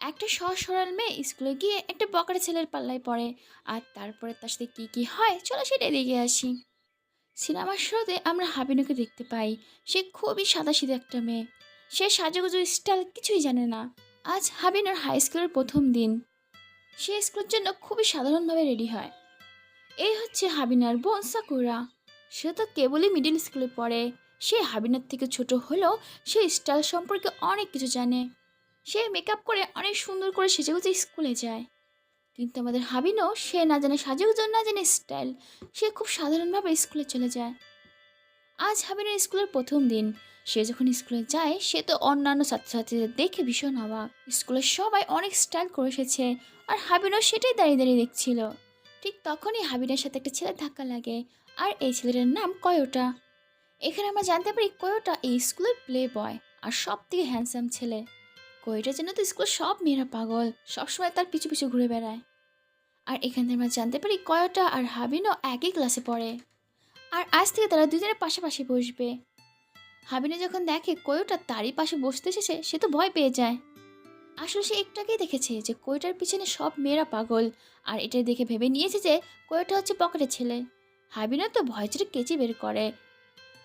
একটা সহজ সরল মেয়ে স্কুলে গিয়ে একটা বকরা ছেলের পাল্লায় পড়ে। আর তারপরে তার সাথে কী কী হয়? চলো সেটাই দেখে আসি। সিনেমার শুরুতে আমরা হাবিনুকে দেখতে পাই। সে খুবই সাদাসিধে একটা মেয়ে। সে সাজুগুজু স্টাইল কিছুই জানে না। আজ হাবিনুর হাই স্কুলের প্রথম দিন। সে স্কুলের জন্য খুবই সাধারণভাবে রেডি হয়। এই হচ্ছে হাবিনার বোন সাকুরা। সে তো কেবলই মিডিল স্কুলে পড়ে। সে হাবিনার থেকে ছোট হলেও সে স্টাইল সম্পর্কে অনেক কিছু জানে। সে মেকআপ করে অনেক সুন্দর করে সেজে সেজেগুজে স্কুলে যায়। কিন্তু আমাদের হাবিনও সে না জানে সাজেগুজো না জানে স্টাইল সে খুব সাধারণভাবে স্কুলে চলে যায়। আজ হাবিনের স্কুলের প্রথম দিন। সে যখন স্কুলে যায়, সে তো অন্যান্য ছাত্রছাত্রীদের দেখে ভীষণ অবাক। স্কুলের সবাই অনেক স্টাইল করে এসেছে আর হাবিনও সেটাই দাঁড়িয়ে দাঁড়িয়ে দেখছিল। ঠিক তখনই হাবিনের সাথে একটা ছেলে ধাক্কা লাগে আর এই ছেলেটার নাম কয়োটা। এখানে আমরা জানতে পারি কয়োটা এই স্কুলের প্লে বয় আর সব থেকে হ্যান্ডসাম ছেলে। কয়োটার যেন তো স্কুল সব মেয়েরা পাগল, সবসময় তার পিছু পিছু ঘুরে বেড়ায়। আর এখান থেকে আমরা জানতে পারি কয়োটা আর হাবিনও একই ক্লাসে পড়ে। আর আজ থেকে তারা দুজনের পাশাপাশি বসবে। হাবিনে যখন দেখে কয়োটা তারই পাশে বসতে এসেছে, সে তো ভয় পেয়ে যায়। আসলে সে একটাকেই দেখেছে যে কয়োটার পিছনে সব মেয়েরা পাগল, আর এটা দেখে ভেবে নিয়েছে যে কয়োটা হচ্ছে পকেটের ছেলে। হাবিনা তো ভয় চড়ে কেচি বের করে।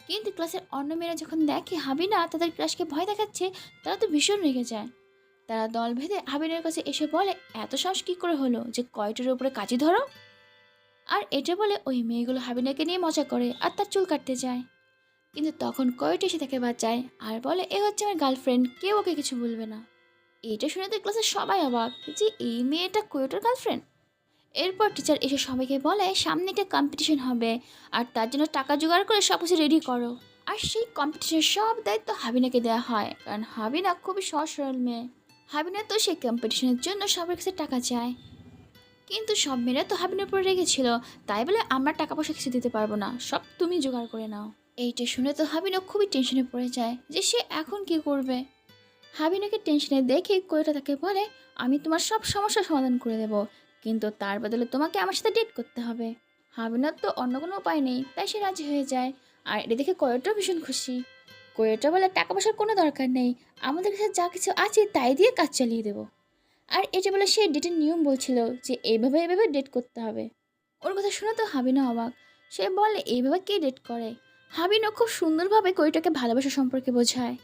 কিন্তু ক্লাসের অন্য মেয়েরা যখন দেখে হাবিনা তাদের ক্লাসকে ভয় দেখাচ্ছে, তারা তো ভীষণ রেগে যায়। তারা দল ভেদে হাবিনের কাছে এসে বলে, এত সাহস কী করে হলো যে কয়টার উপরে কাজে ধরো? আর এটা বলে ওই মেয়েগুলো হাবিনাকে নিয়ে মজা করে আর তার চুল কাটতে যায়। কিন্তু তখন কয়টা এসে তাকে বাঁচায় আর বলে, এ হচ্ছে আমার গার্লফ্রেন্ড কেউ ওকে কিছু বলবে না। এটা শুনে তো ক্লাসের সবাই অবাক যে এই মেয়েটা কোয়োটার গার্লফ্রেন্ড এরপর টিচার এসে সবাইকে বলে, সামনে একটা কম্পিটিশন হবে, আর তার জন্য টাকা জোগাড় করে সব কিছু রেডি করো। আর সেই কম্পিটিশনের সব দায়িত্ব হাবিনাকে দেওয়া হয়, কারণ হাবিনা খুবই সহজ সরল মেয়ে। হাবিনা তো সেই কম্পিটিশনের জন্য সবার কাছে টাকা চায়। কিন্তু সব মেয়েরা তো হাবিনের উপর রেগেছিল তাই বলে আমরা টাকা পয়সা কিছু দিতে পারব না, সব তুমি জোগাড় করে নাও। এইটা শুনে তো হাবিনা খুবই টেনশনে পড়ে যায় যে সে এখন কি করবে। হাবিনাকে টেনশনে দেখে কোয়েটা তাকে বলে, আমি তোমার সব সমস্যার সমাধান করে দেব কিন্তু তার বদলে তোমাকে আমার সাথে ডেট করতে হবে। হাবিনার তো অন্য কোনো উপায় নেই, তাই সে রাজি হয়ে যায়। আর এটা দেখে কোয়েটাও ভীষণ খুশি। কোয়েটা বলে টাকা পয়সার কোনো দরকার নেই। আমাদের কাছে যা কিছু আছে তাই দিয়ে কাজ চালিয়ে দেবো। আর এটা বলে সে ডেটের নিয়ম বলছিল যে এইভাবে এইভাবে ডেট করতে হবে। ওর কথা শুনে তো হাবিনা অবাক। সে বলে, এইভাবে কে ডেট করে? হাবিনও খুব সুন্দরভাবে কোয়েটাকে ভালোবাসা সম্পর্কে বোঝায়।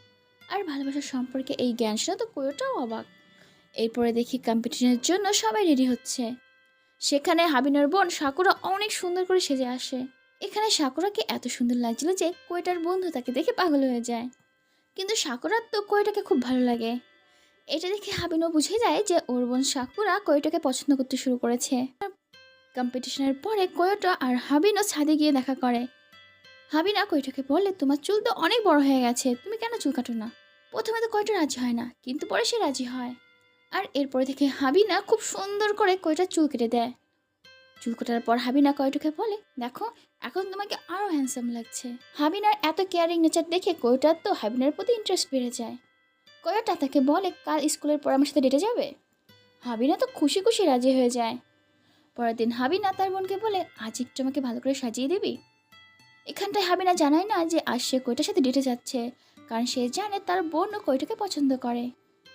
আর ভালোবাসার সম্পর্কে এই জ্ঞান শুনে তো কোয়েটাও অবাক। এরপরে দেখি কম্পিটিশনের জন্য সবাই রেডি হচ্ছে। সেখানে হাবিনার বোন সাকুরা অনেক সুন্দর করে সেজে আসে। এখানে সাকুরাকে এত সুন্দর লাগছিল যে কোয়েটার বন্ধু তাকে দেখে পাগল হয়ে যায়। কিন্তু সাকুরার তো কোয়েটাকে খুব ভালো লাগে। এটা দেখে হাবিনও বুঝে যায় যে ওর বোন সাকুরা কোয়েটাকে পছন্দ করতে শুরু করেছে। কম্পিটিশনের পরে কোয়েটা আর হাবিনও ছাদে গিয়ে দেখা করে। হাবিনা কয়টাকে বলে তোমার চুল তো অনেক বড় হয়ে গেছে, তুমি কেন চুল কাটো না? প্রথমে তো কয়টা রাজি হয় না, কিন্তু পরে সে রাজি হয়। আর এরপরে থেকে হাবিনা খুব সুন্দর করে কয়টা চুল কেটে দেয়। চুল কাটার পর হাবিনা কয়টাকে বলে, দেখো, এখন তোমাকে আরও হ্যান্ডসাম লাগছে। হাবিনার এত কেয়ারিং নেচার দেখে কয়টার তো হাবিনার প্রতি ইন্টারেস্ট বেড়ে যায়। কয়টা তাকে বলে, কাল স্কুলের পর আমার সাথে ডেটে যাবে? হাবিনা তো খুশি খুশি রাজি হয়ে যায়। পরের দিন হাবিনা তার বোনকে বলে, আজ একটু আমাকে ভালো করে সাজিয়ে দিবি? এখানটায় হাবিনা জানায় না যে আজ সে কয়টার সাথে ডেটে যাচ্ছে, কারণ সে জানে তার বোনও কয়টাকে পছন্দ করে।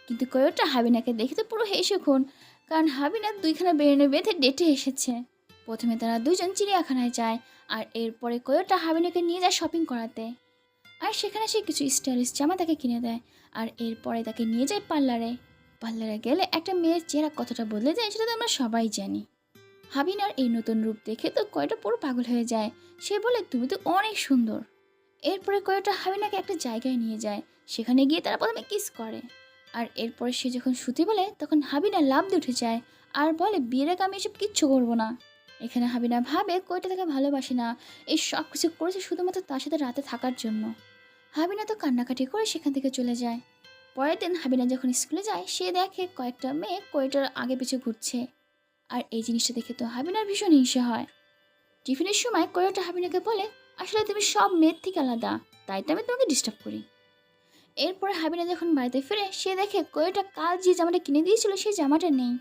কিন্তু কয়টা হাবিনাকে দেখে তো পুরো হেসে খুন। কারণ হাবিনা দুইখানা বেরোনো বেঁধে ডেটে এসেছে। প্রথমে তারা দুজন চিড়িয়াখানায় যায় আর এরপরে কয়টা হাবিনাকে নিয়ে যায় শপিং করাতে। আর সেখানে সে কিছু স্টাইলিশ জামা তাকে কিনে দেয় আর এরপরে তাকে নিয়ে যায় পার্লারে। পার্লারে গেলে একটা মেয়ের চেহারা কতটা বদলে যায় সেটা তো আমরা সবাই জানি। হাবিনার এই নতুন রূপ দেখে তো কয়টা পুরো পাগল হয়ে যায়। সে বলে, তুমি তো অনেক সুন্দর। এরপরে কয়টা হাবিনাকে একটা জায়গায় নিয়ে যায়। সেখানে গিয়ে তারা প্রথমে কিস করে। আর এরপরে সে যখন শুতে বলে, তখন হাবিনা লাভ দিয়ে উঠে যায়। আর বলে, বিয়ের আগে আমি এসব কিচ্ছু করব না। এখানে হাবিনা ভাবে, কয়টা তাকে ভালোবাসে না। এই সব কিছু করেছে শুধুমাত্র তার সাথে রাতে থাকার জন্য। হাবিনা তো কান্নাকাটি করে সেখান থেকে চলে যায়। পরের দিন হাবিনা যখন স্কুলে যায়, সে দেখে কয়েকটা মেয়ে কয়টার আগে পিছু ঘুরছে। আর এই জিনিসটা দেখে তো হাবিনার ভীষণ হিংসা হয়। টিফিনের সময় কয়টা হাবিনাকে বলে, আসলে তুমি সব মেয়ের থেকে আলাদা, তাই তো আমি তোমাকে ডিস্টার্ব করি। এরপরে হাবিনা যখন বাড়িতে ফিরে, সে দেখে কয়টা কাল যে জামাটা কিনে দিয়েছিল সেই জামাটা নেই।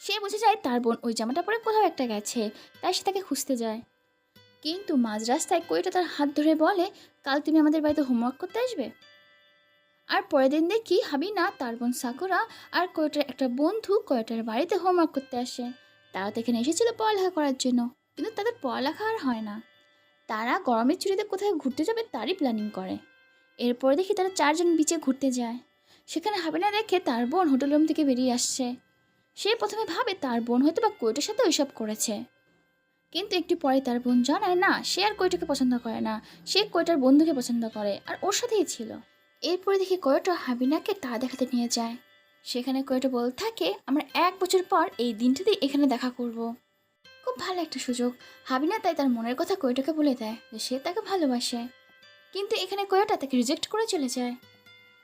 সে বুঝে যায় তার বোন ওই জামাটা পরে কোথাও একটা গেছে, তাই সে তাকে খুঁজতে যায়। কিন্তু মাঝ রাস্তায় কয়টা তার হাত ধরে বলে, কাল তুমি আমাদের বাড়িতে হোমওয়ার্ক করতে আসবে? আর পরের দিন দেখি হাবিনা, তার বোন সাকুরা আর কোয়েটার একটা বন্ধু কোয়েটার বাড়িতে হোমওয়ার্ক করতে আসে। তারা তো এখানে এসেছিল পড়ালেখা করার জন্য, কিন্তু তাদের পড়ালেখা আর হয় না। তারা গরমের ছুটিতে কোথায় ঘুরতে যাবে তারই প্ল্যানিং করে। এরপরে দেখি তারা চারজন বিচে ঘুরতে যায়। সেখানে হাবিনা দেখে তার বোন হোটেল রুম থেকে বেরিয়ে আসছে। সে প্রথমে ভাবে তার বোন হয়তো বা কোয়েটার সাথে ওইসব করেছে। কিন্তু একটু পরে তার বোন জানায়, না, সে আর কোয়েটাকে পছন্দ করে না। সে কোয়েটার বন্ধুকে পছন্দ করে, আর ওর সাথেই ছিল। এরপরে দেখি কোয়েটা হাবিনাকে তা দেখাতে নিয়ে যায়। সেখানে কোয়েটা বলতে থাকে, আমরা এক বছর পর এই দিনটাতেই এখানে দেখা করব। খুব ভালো একটা সুযোগ। হাবিনা তাই তার মনের কথা কোয়েটাকে বলে দেয় যে সে তাকে ভালোবাসে। কিন্তু এখানে কোয়েটা তাকে রিজেক্ট করে চলে যায়?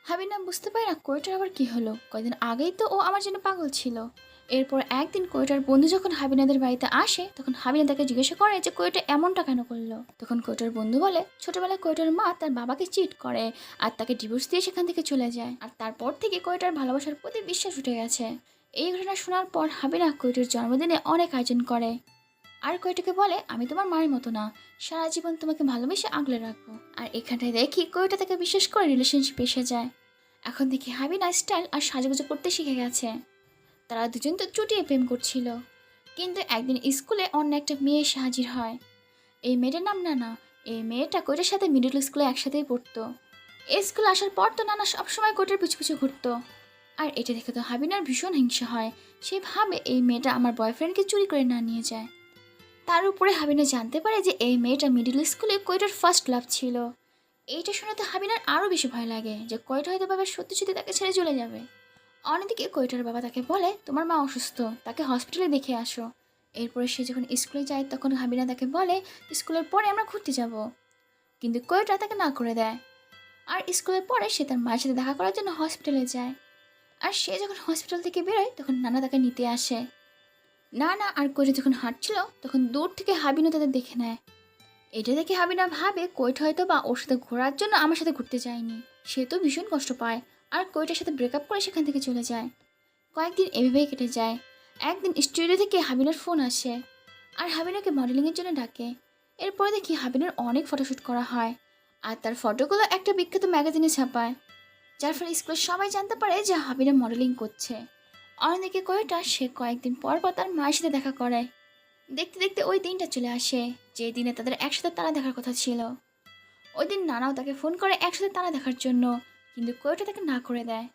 হাবিনা বুঝতে পারে না কোয়েটার আবার কি হলো। কয়েকদিন আগেই তো ও আমার জন্য পাগল ছিল। এরপর একদিন কোয়েটার বন্ধু যখন হাবিনাদের বাড়িতে আসে, তখন হাবিনা তাকে জিজ্ঞাসা করে যে কোয়েটা এমনটা কেন করল? তখন কোয়েটার বন্ধু বলে, ছোটবেলায় কোয়েটার মা তার বাবাকে চিট করে আর তাকে ডিভোর্স দিয়ে সেখান থেকে চলে যায়। আর তারপর থেকে কোয়েটার ভালোবাসার প্রতি বিশ্বাস উঠে গেছে। এই ঘটনা শোনার পর হাবিনা কোয়েটার জন্মদিনে অনেক আয়োজন করে। আর কোয়েটাকে বলে, আমি তোমার মায়ের মতো না। সারা জীবন তোমাকে ভালোবেসে আগলে রাখব। আর এখানটায় দেখি কোয়েটা তাকে বিশ্বাস করে রিলেশনশিপ এসে যায়। এখন দেখি হাবিনা স্টাইল আর সাজুগুজু করতে শিখে গেছে। তারা দুজন তো চুটিয়ে প্রেম করছিল। কিন্তু একদিন স্কুলে অন্য একটা মেয়ে এসে হাজির হয়। এই মেয়েটার নাম নানা। এই মেয়েটা কোয়েটার সাথে মিডল স্কুলে একসাথেই পড়তো। এই স্কুলে আসার পর তো নানা সবসময় কোয়েটার পিছু পিছু ঘুরতো। আর এটা দেখে তো হাবিনার ভীষণ হিংসা হয়। সে ভাবে এই মেয়েটা আমার বয়ফ্রেন্ডকে চুরি করে না নিয়ে যায়। তার উপরে হাবিনা জানতে পারে যে এই মেয়েটা মিডিল স্কুলে কোয়েটার ফার্স্ট লাভ ছিল। এইটা শোনাতে হাবিনার আরও বেশি ভয় লাগে যে কোয়েটা হয়তো বাবা সত্যি সত্যি তাকে ছেড়ে চলে যাবে। অন্যদিকে কোয়েটার বাবা তাকে বলে, তোমার মা অসুস্থ, তাকে হসপিটালে দেখে আসো। এরপরে সে যখন স্কুলে যায়, তখন হাবিনা তাকে বলে স্কুলের পরে আমরা ঘুরতে যাব। কিন্তু কোয়েটা তাকে না করে দেয়। আর স্কুলের পরে সে তার মায়ের সাথে দেখা করার জন্য হসপিটালে যায়। আর সে যখন হসপিটাল থেকে বেরোয়, তখন নানা তাকে নিতে আসে। না না, আর কোয়েটা যখন হাঁটছিল, তখন দূর থেকে হাবিনা তাদের দেখে নেয়। এটা দেখে হাবিনা ভাবে কোয়েট হয়তো বা ওর সাথে ঘোরার জন্য আমার সাথে ঘুরতে যায়নি। সে তো ভীষণ কষ্ট পায়, আর কোয়েটার সাথে ব্রেকআপ করে সেখান থেকে চলে যায়। কয়েকদিন এভাবেই কেটে যায়। একদিন স্টুডিও থেকে হাবিনার ফোন আসে, আর হাবিনাকে মডেলিংয়ের জন্য ডাকে। এরপরে দেখি হাবিনার অনেক ফটোশ্যুট করা হয়, আর তার ফটোগুলো একটা বিখ্যাত ম্যাগাজিনে ছাপায়, যার ফলে স্কুলের সবাই জানতে পারে যে হাবিনা মডেলিং করছে। অন্যদিকে কোয়েটা সে কয়েকদিন পর পর তার মায়ের সাথে দেখা করে দেখতে দেখতে ওই দিনটা চলে আসে যে দিনে তাদের একসাথে তারা দেখার কথা ছিল। ওই দিন নানাও তাকে ফোন করে একসাথে তারা দেখার জন্য, কিন্তু কোয়েটা তাকে না করে দেয়।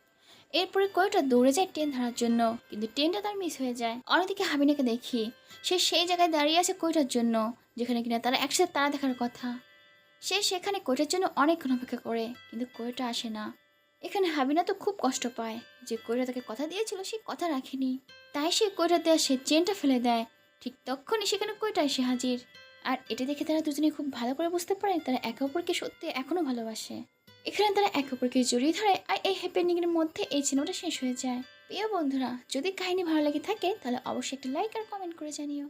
এরপরে কোয়েটা দৌড়ে যায় ট্রেন ধরার জন্য, কিন্তু ট্রেনটা তার মিস হয়ে যায়। অন্যদিকে হাবিনাকে দেখি, সে সেই জায়গায় দাঁড়িয়ে আছে কোয়েটার জন্য, যেখানে কিনা তারা একসাথে তারা দেখার কথা। সে সেখানে কোয়েটার জন্য অনেকক্ষণ অপেক্ষা করে, কিন্তু কোয়েটা আসে না। এখানে হাবিনা তো খুব কষ্ট পায় যে কোয়েটা তাকে কথা দিয়েছিল, সে কথা রাখেনি। তাই সে কোয়েটা দেওয়া সে চেনটা ফেলে দেয়। ঠিক তখনই সেখানে কোয়েটা এসে হাজির। আর এটা দেখে তারা দুজনে খুব ভালো করে বুঝতে পারে তারা একে অপরকে সত্যি এখনও ভালোবাসে। এখানে তারা একে অপরকে জড়িয়ে ধরে আর এই হ্যাপেনিংয়ের মধ্যে এই সিনেমাটা শেষ হয়ে যায়। প্রিয় বন্ধুরা, যদি কাহিনী ভালো লেগে থাকে তাহলে অবশ্যই একটা লাইক আর কমেন্ট করে জানিও।